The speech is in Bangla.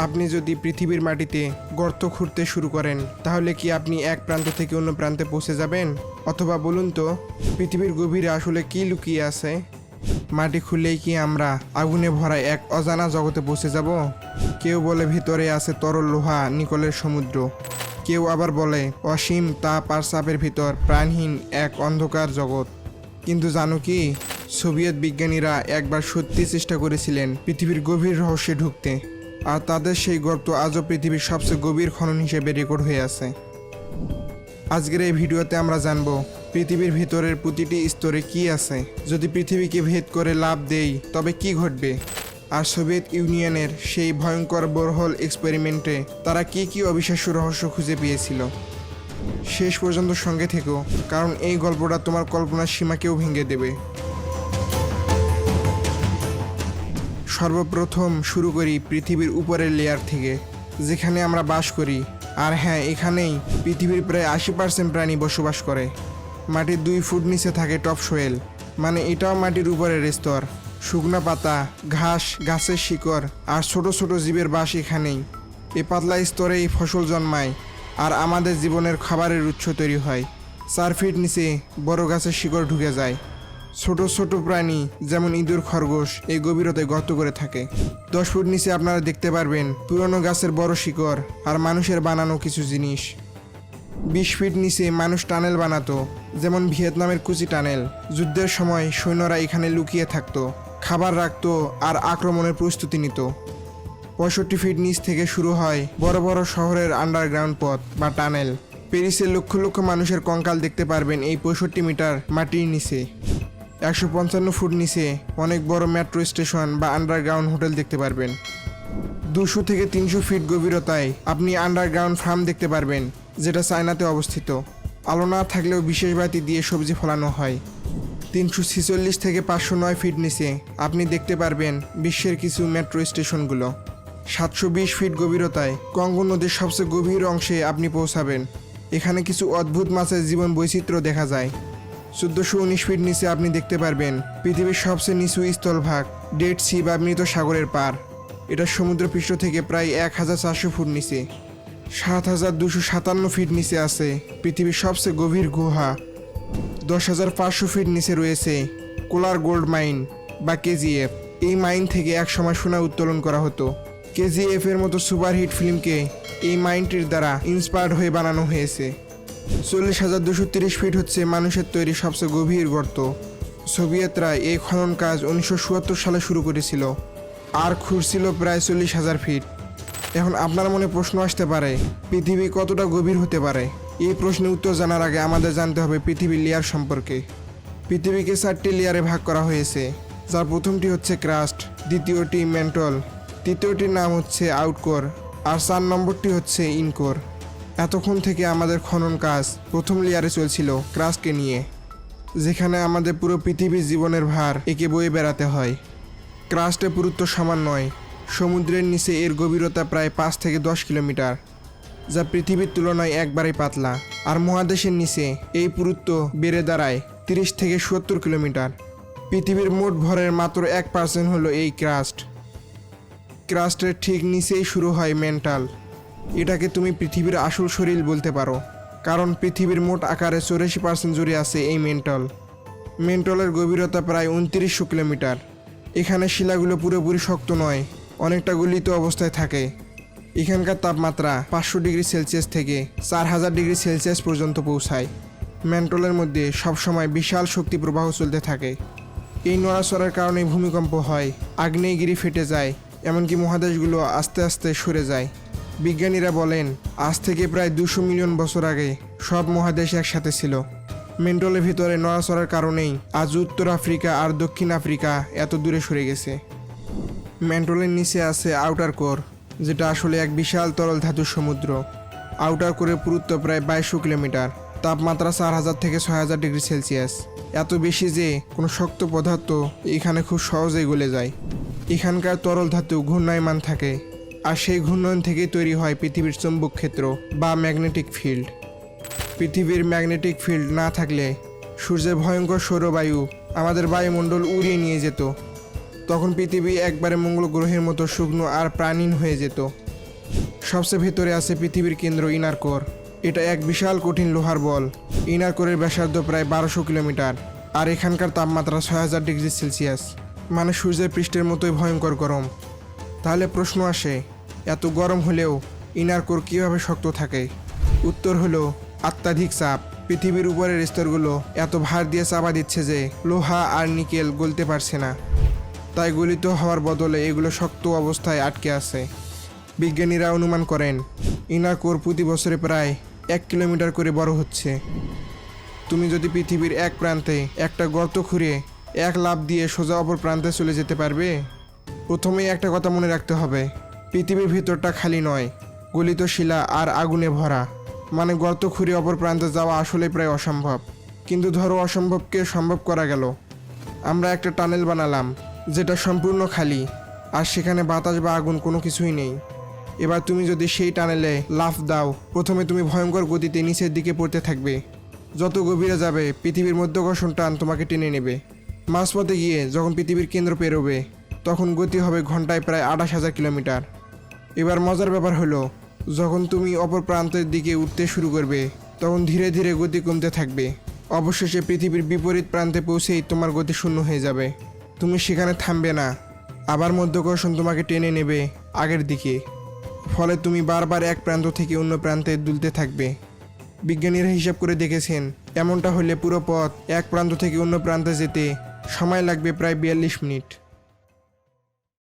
আপনি যদি পৃথিবীর মাটিতে গর্ত খুঁড়তে শুরু করেন, তাহলে কি আপনি এক প্রান্ত থেকে অন্য প্রান্তে পৌঁছে যাবেন? অথবা বলুন তো, পৃথিবীর গভীরে আসলে কি লুকিয়ে আছে? মাটি খুললেই কি আমরা আগুনে ভরা এক অজানা জগতে পৌঁছে যাব? কেউ বলে ভিতরে আছে তরল লোহা, নিকলের সমুদ্র। কেউ আবার বলে অসীম তাপ আর ভিতর প্রাণহীন এক অন্ধকার জগৎ। কিন্তু জানো কি, সোভিয়েত বিজ্ঞানীরা একবার সত্যি চেষ্টা করেছিলেন পৃথিবীর গভীর রহস্যে ঢুকতে। আর তাদের সেই গর্ত আজও পৃথিবীর সবচেয়ে গভীর খনন হিসেবে রেকর্ড হয়ে আছে। আজকের এই ভিডিওতে আমরা জানব, পৃথিবীর ভিতরের প্রতিটি স্তরে কি আছে? যদি পৃথিবীকে ভেদ করে লাভ দেই, তবে কি ঘটবে? আর সোভিয়েত ইউনিয়নের সেই ভয়ঙ্কর বোরহল এক্সপেরিমেন্টে তারা কি কি অবিশ্বাস্য রহস্য খুঁজে পেয়েছিল? শেষ পর্যন্ত সঙ্গে থেকো, কারণ এই গল্পটা তোমার কল্পনার সীমাকেও ভেঙে দেবে। সর্বপ্রথম শুরু করি পৃথিবীর উপরের লেয়ার থেকে, যেখানে আমরা বাস করি। আর হ্যাঁ এখানেই পৃথিবীর প্রায় আশি পার্সেন্ট প্রাণী বসবাস করে। মাটির দুই ফুট নিচে থাকে টপ সোয়েল মানে এটাও মাটির উপরের স্তর। শুকনো পাতা, ঘাস, গাছের শিকড়, আর ছোট ছোট জীবের বাস এখানেই। এ পাতলা স্তরেই ফসল জন্মায়, আর আমাদের জীবনের খাবারের উৎস তৈরি হয়। চার ফিট নিচে বড় গাছের শিকড় ঢুকে যায়। ছোট ছোট প্রাণী, যেমন ইঁদুর, খরগোশ, এই গভীরতায় গর্ত করে থাকে। দশ ফুট নিচে আপনারা দেখতে পারবেন পুরনো গাছের বড় শিকড় আর মানুষের বানানো কিছু জিনিস। বিশ ফিট নিচে মানুষ টানেল বানাতো, যেমন ভিয়েতনামের কুচি টানেল। যুদ্ধের সময় সৈন্যরা এখানে লুকিয়ে থাকতো, খাবার রাখত আর আক্রমণের প্রস্তুতি নিত। পঁয়ষট্টি ফিট নিচ থেকে শুরু হয় বড় বড় শহরের আন্ডারগ্রাউন্ড পথ বা টানেল। প্যারিসের লক্ষ লক্ষ মানুষের কঙ্কাল দেখতে পারবেন এই পঁয়ষট্টি মিটার মাটির নিচে। একশো পঞ্চান্ন ফুট নিচে অনেক বড় মেট্রো স্টেশন বা আন্ডারগ্রাউন্ড হোটেল দেখতে পারবেন। দুশো থেকে তিনশো ফিট গভীরতায় আপনি আন্ডারগ্রাউন্ড ফার্ম দেখতে পারবেন, যেটা চায়নাতে অবস্থিত। আলো না থাকলেও বিশেষ বাতি দিয়ে সবজি ফলানো হয়। তিনশো ছিচল্লিশ থেকে পাঁচশো নয় ফিট নিচে আপনি দেখতে পারবেন বিশ্বের কিছু মেট্রো স্টেশনগুলো। সাতশো বিশ ফিট গভীরতায় কঙ্গো নদীর সবচেয়ে গভীর অংশে আপনি পৌঁছাবেন। এখানে কিছু অদ্ভুত মাছের জীবন বৈচিত্র্য দেখা যায়। চোদ্দোশো উনিশ ফিট নিচে আপনি দেখতে পারবেন পৃথিবীর সবচেয়ে নিচু স্থলভাগ ডেড সি বা মৃত সাগরের পার। এটা সমুদ্রপৃষ্ঠ থেকে প্রায় এক হাজার চারশো ফুট নিচে। সাত হাজার দুশো সাতান্ন ফিট নিচে আছে পৃথিবীর সবচেয়ে গভীর গুহা। দশ হাজার পাঁচশো ফিট নিচে রয়েছে কোলার গোল্ড মাইন বা কেজিএফ। এই মাইন থেকে এক সময় সোনা উত্তোলন করা হতো। কেজিএফ এর মতো সুপারহিট ফিল্মকে এই মাইনটির দ্বারা ইন্সপায়ার্ড হয়ে বানানো হয়েছে। চল্লিশ হাজার দুশো তিরিশ ফিট হচ্ছে মানুষের তৈরি সবচেয়ে গভীর গর্ত। সোভিয়েতরা এই খনন কাজ উনিশশো চুয়াত্তর সালে শুরু করেছিল। আর খুঁড়ছিল প্রায় চল্লিশ হাজার ফিট। এখন আপনার মনে প্রশ্ন আসতে পারে, পৃথিবী কতটা গভীর হতে পারে? এই প্রশ্নের উত্তর জানার আগে আমাদের জানতে হবে পৃথিবীর লেয়ার সম্পর্কে। পৃথিবীকে চারটি লেয়ারে ভাগ করা হয়েছে, যার প্রথমটি হচ্ছে ক্রাস্ট, দ্বিতীয়টি মেন্টল, তৃতীয়টির নাম হচ্ছে আউটকোর, আর চার নম্বরটি হচ্ছে ইনকোর। এতক্ষণ থেকে আমাদের খনন কাজ প্রথম লেয়ারে চলছিল ক্রাস্টকে নিয়ে, যেখানে আমাদের পুরো পৃথিবীর জীবনের ভার একে বয়ে বেড়াতে হয়। ক্রাস্টে পুরুত্ব সমান নয়, সমুদ্রের নিচে এর গভীরতা প্রায় পাঁচ থেকে দশ কিলোমিটার, যা পৃথিবীর তুলনায় একবারেই পাতলা। আর মহাদেশের নিচে এই পুরুত্ব বেড়ে দাঁড়ায় তিরিশ থেকে সত্তর কিলোমিটার। পৃথিবীর মোট ভরের মাত্র এক পার্সেন্ট হলো এই ক্রাস্ট ক্রাস্টের ঠিক নিচেই শুরু হয় মেন্টাল। এটাকে তুমি পৃথিবীর আসল শরীর বলতে পারো, কারণ পৃথিবীর মোট আকারে চৌরাশি পার্সেন্ট জুড়ে আছে এই মেন্টল। মেন্টলের গভীরতা প্রায় উনত্রিশশো কিলোমিটার। এখানে শিলাগুলো পুরোপুরি শক্ত নয়, অনেকটা গলিত অবস্থায় থাকে। এখানকার তাপমাত্রা পাঁচশো ডিগ্রি সেলসিয়াস থেকে চার হাজার ডিগ্রি সেলসিয়াস পর্যন্ত পৌঁছায়। ম্যান্টলের মধ্যে সবসময় বিশাল শক্তি প্রবাহ চলতে থাকে। এই নড়াচড়ার কারণে ভূমিকম্প হয়, আগ্নেয়গিরি ফেটে যায়, এমনকি মহাদেশগুলো আস্তে আস্তে সরে যায়। বিজ্ঞানীরা বলেন, আজ থেকে প্রায় দুশো মিলিয়ন বছর আগে সব মহাদেশ একসাথে ছিল। মেন্টলের ভিতরে নড়াচড়ার কারণেই আজ উত্তর আফ্রিকা আর দক্ষিণ আফ্রিকা এত দূরে সরে গেছে। ম্যান্টলের নিচে আছে আউটার কোর, যেটা আসলে এক বিশাল তরল ধাতুর সমুদ্র। আউটার কোরের পুরুত্ব প্রায় বাইশশো কিলোমিটার, তাপমাত্রা চার হাজার থেকে ছয় হাজার ডিগ্রি সেলসিয়াস। এত বেশি যে কোনো শক্ত পদার্থ এখানে খুব সহজেই গলে যায়। এখানকার তরল ধাতু ঘূর্ণায়মান থাকে। আর সেই ঘূর্ণয়ন থেকেই তৈরি হয় পৃথিবীর চৌম্বক ক্ষেত্র বা ম্যাগনেটিক ফিল্ড। পৃথিবীর ম্যাগনেটিক ফিল্ড না থাকলে সূর্যের ভয়ঙ্কর সৌরবায়ু আমাদের বায়ুমণ্ডল উড়িয়ে নিয়ে যেত। তখন পৃথিবী একবারে মঙ্গল গ্রহের মতো শুকনো আর প্রাণীন হয়ে যেত। সবচেয়ে ভেতরে আছে পৃথিবীর কেন্দ্র ইনার কোর। এটা এক বিশাল কঠিন লোহার বল। ইনার কোরের ব্যাসার্ধ প্রায় বারোশো কিলোমিটার আর এখানকার তাপমাত্রা ছয় হাজার ডিগ্রি সেলসিয়াস। মানে সূর্যের পৃষ্ঠের মতোই ভয়ঙ্কর গরম। তাহলে প্রশ্ন আসে, এত গরম হলেও ইনার কোর কীভাবে শক্ত থাকে? উত্তর হলো অত্যাধিক চাপ। পৃথিবীর উপরের স্তরগুলো এত ভার দিয়ে চাপা দিচ্ছে যে লোহা আর নিকেল গলতে পারছে না। তাই গলিত হওয়ার বদলে এগুলো শক্ত অবস্থায় আটকে আছে। বিজ্ঞানীরা অনুমান করেন, ইনার কোর প্রতি বছরে প্রায় এক কিলোমিটার করে বড় হচ্ছে। তুমি যদি পৃথিবীর এক প্রান্তে একটা গর্ত খুঁড়ে এক লাভ দিয়ে সোজা অপর প্রান্তে চলে যেতে পারবে? প্রথমেই একটা কথা মনে রাখতে হবে। পৃথিবীর ভিতরটা খালি নয়, গলিত শিলা আর আগুনে ভরা। মানে গর্ত খুঁড়ে অপর প্রান্তে যাওয়া আসলে প্রায় অসম্ভব। কিন্তু ধরো অসম্ভবকে সম্ভব করা গেল। আমরা একটা টানেল বানালাম, যেটা সম্পূর্ণ খালি, আর সেখানে বাতাস বা আগুন কোনো কিছুই নেই। এবার তুমি যদি সেই টানেলে লাফ দাও, প্রথমে তুমি ভয়ঙ্কর গতিতে নিচের দিকে পড়তে থাকবে। যত গভীরে যাবে, পৃথিবীর মধ্যাকর্ষণ টান তোমাকে টেনে নেবে। মাঝপথে গিয়ে যখন পৃথিবীর কেন্দ্র পেরোবে তখন গতি হবে ঘন্টায় প্রায় আঠাশ হাজার কিলোমিটার। এবার মজার ব্যাপার হলো, যখন তুমি অপর প্রান্তের দিকে উঠতে শুরু করবে, তখন ধীরে ধীরে গতি কমতে থাকবে। অবশেষে পৃথিবীর বিপরীত প্রান্তে পৌঁছেই তোমার গতি শূন্য হয়ে যাবে। তুমি সেখানে থামবে না। আবার মধ্যকর্ষণ তোমাকে টেনে নেবে আগের দিকে। ফলে তুমি বারবার এক প্রান্ত থেকে অন্য প্রান্তে দুলতে থাকবে। বিজ্ঞানীরা হিসাব করে দেখেছেন, এমনটা হলে পুরো পথ এক প্রান্ত থেকে অন্য প্রান্তে যেতে সময় লাগবে প্রায় বিয়াল্লিশ মিনিট।